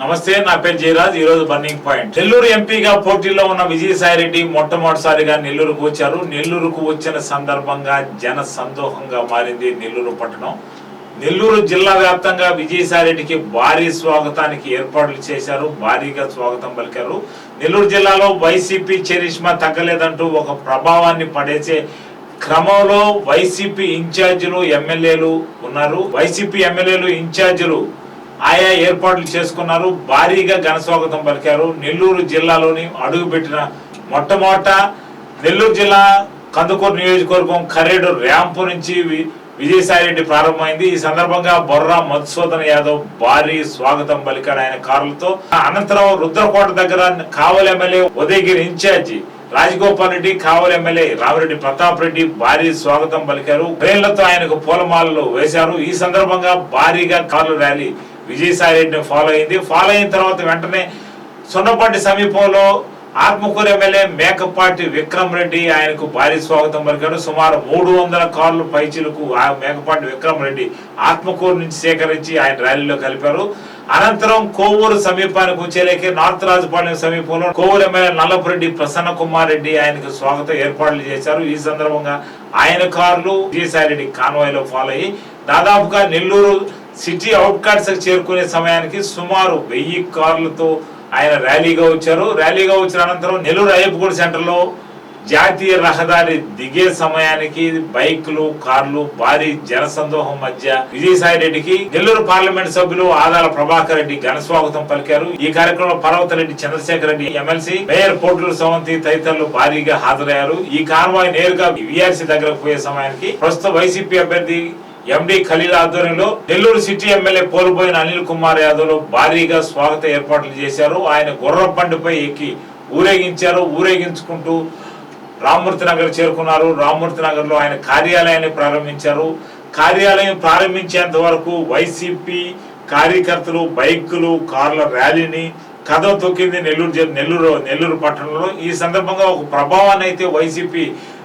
నమస్తే నా పేరు జయరాజ్. ఈ రోజు బర్నింగ్ పాయింట్ నెల్లూరు ఎంపీగా పోటీలో ఉన్న విజయసాయి రెడ్డి మొట్టమొదటిసారిగా నెల్లూరుకు వచ్చారు. నెల్లూరుకు వచ్చిన సందర్భంగా జన సందోహంగా మారింది నెల్లూరు పట్టణం. నెల్లూరు జిల్లా వ్యాప్తంగా విజయసాయిరెడ్డికి భారీ స్వాగతానికి ఏర్పాట్లు చేశారు. భారీగా స్వాగతం పలికారు. నెల్లూరు జిల్లాలో వైసీపీ చరిష్మా తగ్గలేదంటూ ఒక ప్రభావాన్ని పడేసే క్రమంలో వైసీపీ ఇన్ఛార్జీలు ఎమ్మెల్యేలు ఉన్నారు. వైసీపీ ఎమ్మెల్యేలు ఇన్ఛార్జీలు ఆయా ఏర్పాట్లు చేసుకున్నారు. భారీగా ఘన స్వాగతం పలికారు. నెల్లూరు జిల్లాలోని అడుగుపెట్టిన మొట్టమొదట నెల్లూరు జిల్లా కందుకూరు నియోజకవర్గం కరేడు ర్యాంపు నుంచి విజయసాయిరెడ్డి ప్రారంభమైంది. ఈ సందర్భంగా బొర్రా మధుసూదన్ యాదవ్ భారీ స్వాగతం పలికాడు ఆయన కారులతో. అనంతరం రుద్రకోట దగ్గర Kavali MLA Udayagiri incharge Rajagopal Reddy Kavali MLA Ramireddy Pratap Reddy భారీ స్వాగతం పలికారు. ట్రైన్లతో ఆయనకు పూలమాలలు వేశారు. ఈ సందర్భంగా భారీగా కార్లు ర్యాలీ విజయసాయి రెడ్డిని ఫాలో అయింది. ఫాలో అయిన తర్వాత వెంటనే సున్నపాటి సమీపంలో ఆత్మకూరు ఎమ్మెల్యే మేకపాటి విక్రమ్ రెడ్డి ఆయనకు భారీ స్వాగతం పలికాడు సుమారు మూడు వందల కార్లు పైచీలకు ఆ మేకపాటి విక్రమ్ రెడ్డి ఆత్మకూరు నుంచి సేకరించి ఆయన ర్యాలీలో కలిపారు. అనంతరం కోవూరు సమీపానికి వచ్చేలేకే నార్త్ రాజపాలెం సమీపంలో కోవూరు ఎమ్మెల్యే నల్లపురెడ్డి ప్రసన్న కుమార్ రెడ్డి ఆయనకు స్వాగతం ఏర్పాట్లు చేశారు. ఈ సందర్భంగా ఆయన కార్లు విజయసాయి రెడ్డి కాన్వాయ్లో ఫాలో అయ్యి దాదాపుగా నెల్లూరు సిటీ అవుట్కట్స్ చేరుకునే సమయానికి సుమారు వెయ్యి కార్లతో ఆయన ర్యాలీగా వచ్చారు. ర్యాలీగా వచ్చిన అనంతరం నెల్లూరు అయ్యప్పగూడ సెంటర్లో జాతీయ రహదారి దిగే సమయానికి బైక్లు కార్లు భారీ జనసందోహం మధ్య విజయసాయి రెడ్డికి నెల్లూరు పార్లమెంట్ సభ్యులు ఆదాల ప్రభాకర్ రెడ్డి ఘన స్వాగతం పలికారు. ఈ కార్యక్రమంలో పర్వతరెడ్డి చంద్రశేఖర్ రెడ్డి ఎమ్మెల్సీ మేయర్ పోటూరు సవంతి తదితరులు భారీగా హాజరయ్యారు. ఈ కాన్వాయ్ నేరుగా విఆర్సీ దగ్గరకు పోయే సమయానికి ప్రస్తుత వైసీపీ అభ్యర్థి ఎండి ఖలీల్ ఆధ్వర్యంలో నెల్లూరు సిటీ ఎమ్మెల్యే కోల్పోయిన అనిల్ కుమార్ యాదవ్ భారీగా స్వాగత ఏర్పాట్లు చేశారు. ఆయన గుర్ర బండిపై ఎక్కి ఊరేగించారు. ఊరేగించుకుంటూ రామ్మూర్తి నగర్ చేరుకున్నారు. రామ్మూర్తి నగర్లో ఆయన కార్యాలయాన్ని ప్రారంభించారు. కార్యాలయం ప్రారంభించేంత వరకు వైసీపీ కార్యకర్తలు బైకులు కార్ల ర్యాలీని కథ తొక్కింది నెల్లూరు జిల్లా నెల్లూరు నెల్లూరు పట్టణంలో. ఈ సందర్భంగా ఒక ప్రభావాన్ని అయితే వైసీపీ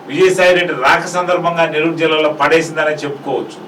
విజయసాయి రెడ్డి రాక సందర్భంగా నెల్లూరు జిల్లాలో పడేసిందని చెప్పుకోవచ్చు.